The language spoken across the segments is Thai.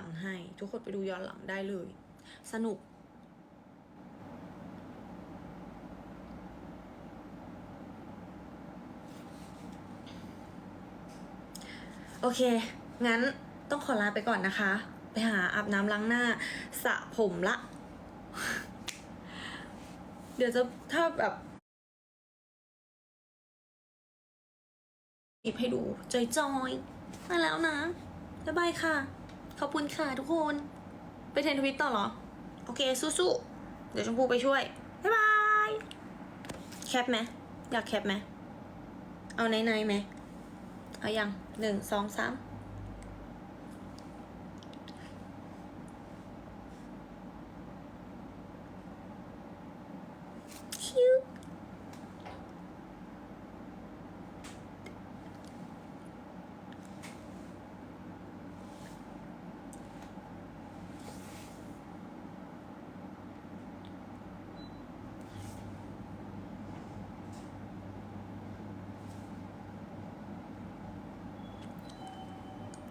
ลังให้ ทุกคนไปดูย้อนหลังได้เลย สนุก โอเค งั้นต้องขอลาไปก่อนนะคะ ไปหาอาบน้ำล้างหน้าสระผมละ เดี๋ยวจะถ้าแบบอีบให้ดูจอยจอยๆมาแล้วนะ บ๊ายบายค่ะ ขอบคุณค่ะทุกคน ไปเทรนทวิตต่อเหรอ โอเค สู้ๆ เดี๋ยวชมพูไปช่วย บ๊ายบาย แคปไหม อยากแคปไหม เอาไหนๆไหม เอาอยังหนึ่งสองสามคิว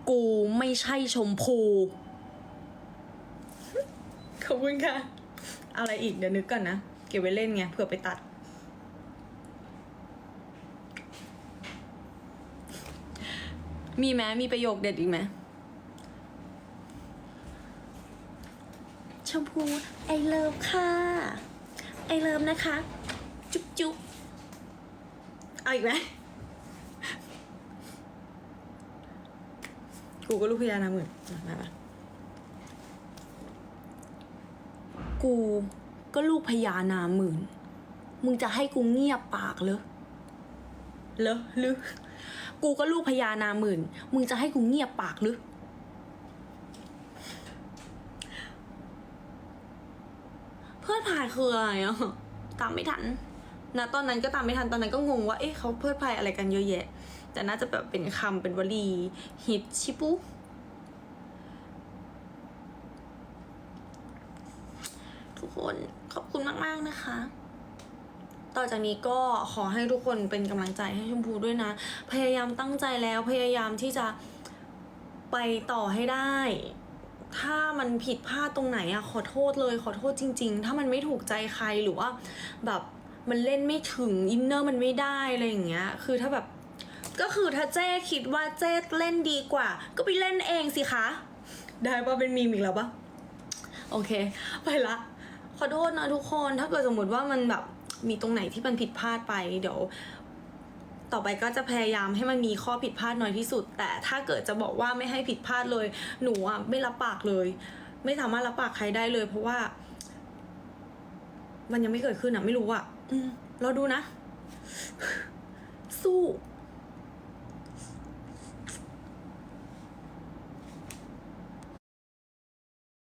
กูไม่ใช่ชมพู ขอบคุณค่ะอาอะไรอีกเดี๋ยวนึกก่อนนะ เก็บไว้เล่นไงเผื่อไปตัด มีไหมมีประโยคเด็ดอีกไหมชมพูไอเลิฟค่ะ ไอเลิฟนะคะ จุ๊บจุ๊บเอาอีกไหม กูก็ลูกพญานาคหมื่นมามามากูก็ลูกพญานาหมื่น มึงจะให้กูเงียบปากเหรอเหรอหรือ กูก็ลูกพญานาหมื่น มึงจะให้กูเงียบปากหรือ เพื่อนพายคืออะไรอะ ตามไม่ทันนะตอนนั้นก็ตามไม่ทัน ตอนนั้นก็งงว่า เอ๊ะเขาเพื่อนพายอะไรกันเยอะแยะ แต่น่าจะแบบเป็นคำเป็นวลีฮิตชิปุทุกคนขอบคุณมาก ๆ นะคะ ต่อจากนี้ก็ขอให้ทุกคนเป็นกำลังใจให้ชมพูด้วยนะ พยายามตั้งใจแล้วพยายามที่จะไปต่อให้ได้ ถ้ามันผิดพลาดตรงไหนอะขอโทษเลยขอโทษจริง ๆ ถ้ามันไม่ถูกใจใครหรือว่าแบบมันเล่นไม่ถึงอินเนอร์มันไม่ได้อะไรอย่างเงี้ย คือถ้าแบบ ก็คือถ้าเจ้คิดว่าเจ้เล่นดีกว่า ก็ไปเล่นเองสิคะ ได้ปะเป็นมีมอีกแล้วปะโอเค ไปละ ขอโทษนะทุกคน ถ้าเกิดสมมติว่ามันแบบมีตรงไหนที่มันผิดพลาดไปเดี๋ยว ต่อไปก็จะพยายามให้มันมีข้อผิดพลาดน้อยที่สุด แต่ถ้าเกิดจะบอกว่าไม่ให้ผิดพลาดเลย หนูอะไม่รับปากเลย ไม่สามารถรับปากใครได้เลย เพราะว่า มันยังไม่เกิดขึ้นอะ ไม่รู้อะ อืมเราดูนะ สู้